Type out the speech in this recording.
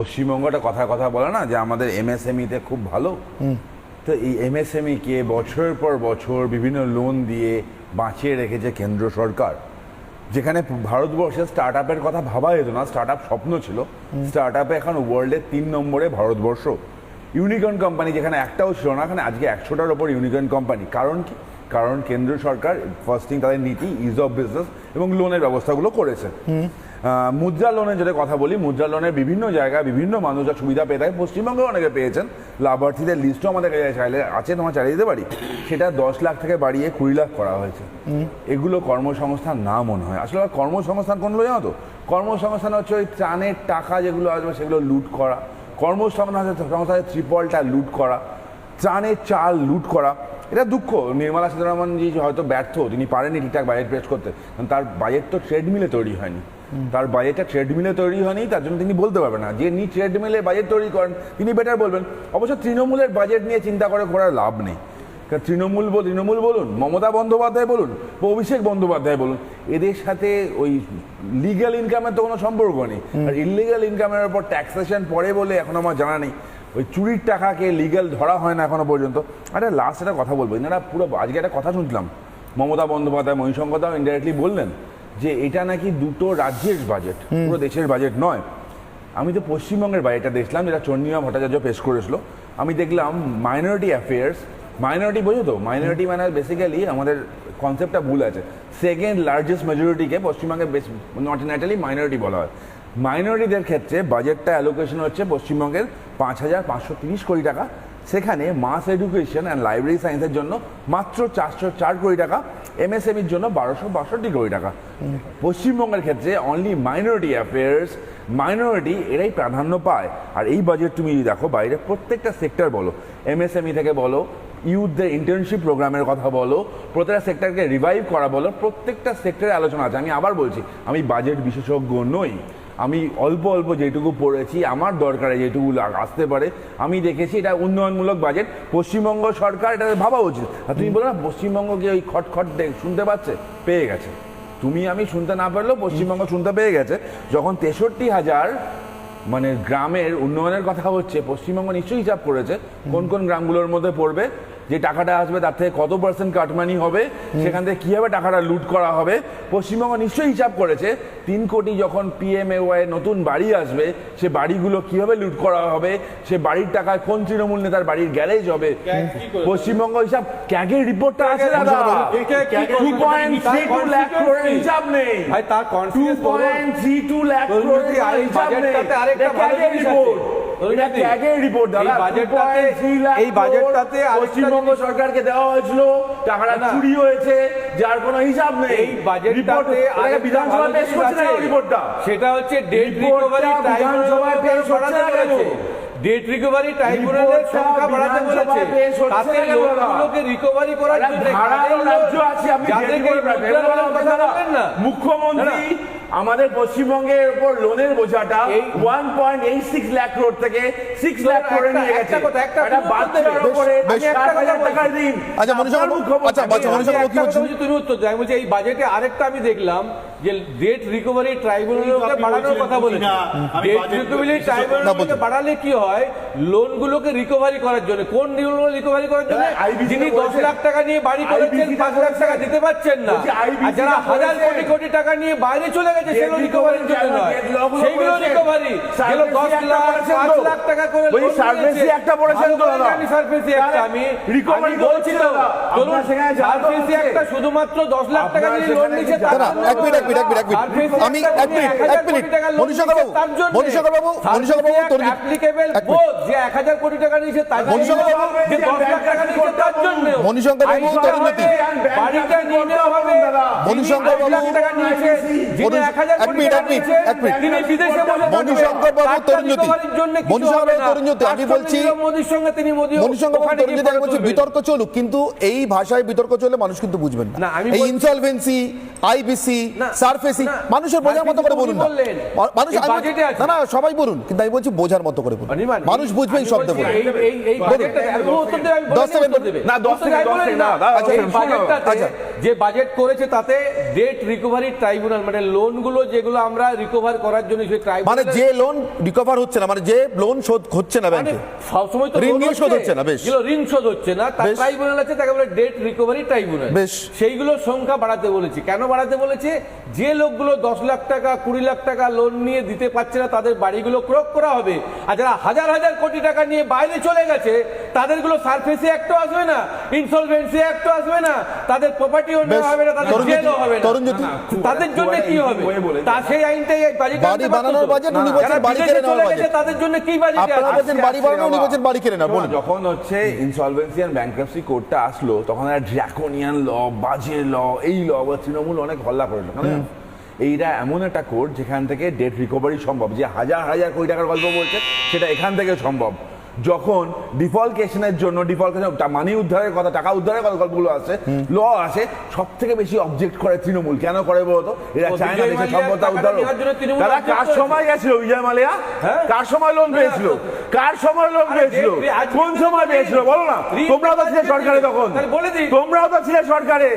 পশ্চিমবঙ্গটা কথা কথা বলে না যে আমাদের এমএসএমইতে খুব ভালো। তো এই এমএসএমই কে বছরের পর বছর বিভিন্ন লোন দিয়ে বাঁচিয়ে রেখেছে কেন্দ্র সরকার। যেখানে ভারতবর্ষে স্টার্ট আপের কথা ভাবা যেত না স্টার্ট আপ স্বপ্ন ছিল। স্টার্ট আপে এখন ওয়ার্ল্ডের তিন নম্বরে ভারতবর্ষ। ইউনিকর্ন কোম্পানি যেখানে একটাও ছিল না এখানে আজকে একশোটার ওপর ইউনিকর্ন কোম্পানি কারণ কি? কারণ কেন্দ্র সরকার ফার্স্টিং তাদের নীতি ইজ অফ বিজনেস এবং লোনের ব্যবস্থাগুলো করেছে। মুদ্রা লোনের যেটা কথা বলি মুদ্রা লোনের বিভিন্ন জায়গায় বিভিন্ন মানুষ যা সুবিধা পেয়ে থাকে। পশ্চিমবঙ্গে অনেকে পেয়েছেন। লাভার্থীদের লিস্টও আমাদের কাছে চাইলে আছে তোমার চালিয়ে দিতে পারি। সেটা দশ লাখ থেকে বাড়িয়ে কুড়ি লাখ করা হয়েছে। এগুলো কর্মসংস্থান না মনে হয়। আসলে কর্মসংস্থান কোনগুলো জানো তো? কর্মসংস্থান হচ্ছে ওই ত্রাণের টাকা যেগুলো আসবে সেগুলো লুট করা। কর্মসংস্থান হচ্ছে সংস্থানের ত্রিপলটা লুট করা। ত্রাণের চাল লুট করা। এটা দুঃখ। নির্মলা সীতারামনজি হয়তো ব্যর্থ তিনি পারেনি ঠিকঠাক বাজেট পেশ করতে। কারণ তার বাজেট তো ট্রেডমিলে তৈরি হয়নি। তার বাজেটটা ট্রেডমিলে তৈরি হয়নি তার জন্য তিনি বলতে পারবেন না। যে নি ট্রেডমিলে বাজেট তৈরি করেন তিনি বেটার বলবেন। অবশ্য তৃণমূলের বাজেট নিয়ে চিন্তা করে করার লাভ নেই। তৃণমূল বল- তৃণমূল বলুন মমতা বন্দ্যোপাধ্যায় বলুন বা অভিষেক বন্দ্যোপাধ্যায় বলুন এদের সাথে ওই লিগ্যাল ইনকামের তো কোনো সম্পর্ক নেই। আর ইলিগাল ইনকামের উপর ট্যাক্সেশন পড়ে বলে এখন আমার জানা নেই। ওই চুরির টাকাকে লিগ্যাল ধরা হয় না এখনও পর্যন্ত। আরে লাস্ট একটা কথা বলব এনারা পুরো আজকে একটা কথা শুনছিলাম। মমতা বন্দ্যোপাধ্যায় মহিশঙ্করদাও ইনডাইরেক্টলি বললেন যে এটা নাকি দুটো রাজ্যের বাজেট পুরো দেশের বাজেট নয়। আমি তো পশ্চিমবঙ্গের বাজেটটা দেখলাম যেটা চন্দ্রিমা ভট্টাচার্য পেশ করেছিল। আমি দেখলাম মাইনরিটি অ্যাফেয়ার্স মাইনরিটি বোঝো তো? মাইনরিটি মানে বেসিক্যালি আমাদের কনসেপ্টটা ভুল আছে। সেকেন্ড লার্জেস্ট মেজরিটিকে পশ্চিমবঙ্গে বেশ নট ন্যাটালি মাইনরিটি বলা হয়। মাইনরিটিদের ক্ষেত্রে বাজেটটা অ্যালোকেশন হচ্ছে পশ্চিমবঙ্গের পাঁচ হাজার পাঁচশো তিরিশ কোটি টাকা। সেখানে মাস এডুকেশন অ্যান্ড লাইব্রেরি সায়েন্সের জন্য মাত্র চারশো চার কোটি টাকা। এমএসএমইর জন্য বারোশো বাষট্টি কোটি টাকা। পশ্চিমবঙ্গের ক্ষেত্রে অনলি মাইনরিটি অ্যাফেয়ার্স মাইনরিটি এরাই প্রাধান্য পায়। আর এই বাজেট তুমি যদি দেখো, বাইরে প্রত্যেকটা সেক্টর বলো এমএসএমই থেকে বলো ইউথদের ইন্টার্নশিপ প্রোগ্রামের কথা বলো, প্রত্যেকটা সেক্টরকে রিভাইভ করা বলো, প্রত্যেকটা সেক্টরে আলোচনা আছে। আমি আবার বলছি, আমি বাজেট বিশেষজ্ঞ নই। আমি অল্প অল্প যেটুকু পড়েছি, আমার দরকারে যেটুকু আসতে পারে, আমি দেখেছি এটা উন্নয়নমূলক বাজেট। পশ্চিমবঙ্গ সরকার এটা ভাবা উচিত। আর তুমি বলো না পশ্চিমবঙ্গকে ওই খটখট শুনতে পাচ্ছে? পেয়ে গেছে। তুমি আমি শুনতে না পারলেও পশ্চিমবঙ্গ শুনতে পেয়ে গেছে। যখন তেষট্টি হাজার মানে গ্রামের উন্নয়নের কথা হচ্ছে, পশ্চিমবঙ্গ নিশ্চয়ই হিসাব করেছে, কোন কোন গ্রামগুলোর মধ্যে পড়বে? যে টাকাটা আসবে তার থেকে কত পার্সেন্ট কাটমানি হবে সেখান থেকে কীভাবে টাকাটা লুট করা হবে পশ্চিমবঙ্গ নিশ্চয়ই হিসাব করেছে তিন কোটি যখন পিএমএওয়াই নতুন বাড়ি আসবে সে বাড়িগুলো কীভাবে লুট করা হবে সে বাড়ির টাকায় কোন তৃণমূল নেতার বাড়ির গ্যারেজ হবে পশ্চিমবঙ্গ হিসাব ক্যাগের রিপোর্টটা আছে দাদা? হিসাব নেই। তার কনফিডেন্স লাখ ক্রোড়ের হিসাব নেই। আরেকটা ভালো। রিপোর্ট এটা রিপোর্ট দাদা এই বাজেটটাতে- এই বাজেটটাতে ক্রোড় পশ্চিমবঙ্গ সরকারকে দেওয়া হয়েছিল টাকাটা। চুরি হয়েছে যার কোনো হিসাব নেই। এই বাজেটটাতে রিপোর্ট আরেকটা বিধানসভা পেশ করছে না রিপোর্টটা সেটা হচ্ছে ডেট রিকভারি বিধানসভায় পেশ ডেট রিকভারি ট্রাইব্যুনালের সংখ্যা বাড়াতে বলেছে। তাতে না কেন দাদা? লোকগুলোকে রিকভারি করার জন্য রাজ্য আছে আপনি মুখ্যমন্ত্রী আমাদের পশ্চিমবঙ্গের উপর লোনের বোঝাটা এই- one point eight six lakh crore থেকে সিক্স লাখ একটা- ক্রোড়ে নিয়ে গেছে। আচ্ছা, আচ্ছা, তুমি উত্তর দেয়। আমি বলছি এই বাজেটে আরেকটা আমি দেখলাম যে ডেট রিকভারি ট্রাইব্যুনালকে বাড়ানোর কথা বলেছে। ডেট রিকভারি ট্রাইব্যুনালকে বাড়ালে কি হয়? লোনগুলোকে রিকভারি করার জন্য। কোন লোনগুলো রিকভারি করার জন্য? হ্যাঁ, যিনি দশ লাখ টাকা নিয়ে বাড়ি করেছেন পাঁচ লাখ টাকা দিতে পারছেন না। আর যারা হাজার কোটি কোটি টাকা নিয়ে বাইরে চলে গেছে সেগুলো রিকভারির জন্য নয়। সেইগুলো। রিকভারি যেগুলো দশ লাখ পাঁচ লাখ টাকা করে লোন একটা বলেছেন ভালো তো করে দাদা। একটা আমি আমি বলছি তো। সার্ভেসি। একটা শুধুমাত্র দশ লাখ টাকা দিয়ে লোন জন্য এক মিনিট, মিনিট, এক মিনিট, এক মিনিট। আমি এক মিনিট, এক হাজার এক মিনিট। কোটি টাকা লোন মনীষা নিয়েছে বাবু, তার জন্য। মনীষা বাবু, মনীষা বাবু, তোর- মিনিট। both যে এক হাজার কোটি টাকা নিয়েছে তার জন্য মনীষা বাবু, যে দশ লাখ টাকা নিয়েছে তার জন্য মণিশঙ্কর বাবু, জ্যোতি। হবে, বাড়িটা নিয়ে নেওয়া হবে লাখ বাবু, টাকা নিয়েছে যিনি এক কোটি মিনিট, টাকা এক মিনিট, নিয়েছে, এক মিনিট। তিনি বিদেশে বসে। মণিশঙ্কর বাবু, তার মণিশঙ্কর হবে বাবু, না। তরুণ জ্যোতি, আমি বলছি- মোদির সঙ্গে তিনি মোদি মনীষঙ্কর বাবু, গিয়ে জ্যোতি, আমি বলছি বিতর্ক চলুক কিন্তু এই ভাষায় বিতর্ক চলে মানুষ কিন্তু বুঝবেন না, এই ইনসলভেন্সি আইবিসি সারফেসি মানুষের বোঝার মতো করে বলুন মানুষ। না না সবাই বলুন কিন্তু আমি বলছি বোঝার মতো করে বলুন। মানুষ বুঝবে এই শব্দে বলে বাজেটটাতে আচ্ছা। যে বাজেট করেছে তাতে ডেট রিকভারি ট্রাইব্যুনাল মানে লোন লোনগুলো যেগুলো আমরা রিকভার করার জন্য সেই মানে যে লোন রিকভার হচ্ছে না মানে যে লোন শোধ হচ্ছে না মানে ব্যাংকে সবসময় তো ঋণ শোধ হচ্ছে। না, বেশ। ঋণ শোধ হচ্ছে না তার ট্রাইব্যুনাল আছে তাকে বলে ডেট রিকভারি ট্রাইব্যুনাল বেশ। সেইগুলোর সংখ্যা বাড়াতে বলেছি। কেন বাড়াতে বলেছে? যে লোকগুলো দশ লাখ টাকা, কুড়ি লাখ টাকা লোন নিয়ে দিতে পারছে না, তাদের বাড়িগুলো ক্রোক করা হবে। আর যারা হাজার হাজার কোটি টাকা নিয়ে বাইরে চলে গেছে তাদেরগুলো সারফেসি অ্যাক্টও আসবে না ইনসলভেন্সি অ্যাক্টও আসবে না তাদের প্রপার্টিও। নেওয়া হবে না তাদের জেলও হবে না। তাদের জন্য কি হবে? তা সেই আইনটাই এই বাজেটে বাড়ি বানানোর বাজেট উনি না, বলছেন বাড়ি কেড়ে নেওয়ার বাজেট তাদের জন্য কি বাজেট আপনারা বলছেন বাড়ি বানানো উনি বলছেন বাড়ি কেড়ে না শোনো, বলুন। যখন হচ্ছে ইনসলভেন্সি ব্যাংক্রাপসি কোডটা আসলো তখন একটা ড্রাকোনিয়ান ল বাজে ল এই ল বা তৃণমূল অনেক হল্লা করেছিল কেন এইটা এমন একটা কোড যেখান থেকে ডেট রিকভারি সম্ভব যে হাজার হাজার কোটি টাকার গল্প বলছে সেটা এখান থেকে সম্ভব। যখন ডিফল্কেশনের জন্য ডিফল্কেশন মানি উদ্ধারের কথা টাকা উদ্ধারের কথা গল্পগুলো আছে ল আছে সব থেকে বেশি অবজেক্ট করে তৃণমূল। কেন করে বলতো? এরা ও, চায় না বিজয় দেশের মালিয়ার সম্পদটা টাকাটা উদ্ধার তারা কার সময় গেছিল বিজয় মালিয়া? হ্যাঁ? কার সময় লোন পেয়েছিল? কার সময় লোন পেয়েছিল? কোন সময় পেয়েছিল? বলো না। তোমরাও তো ছিলে সরকারে তখন। তোমরাও তো ছিলে সরকারে।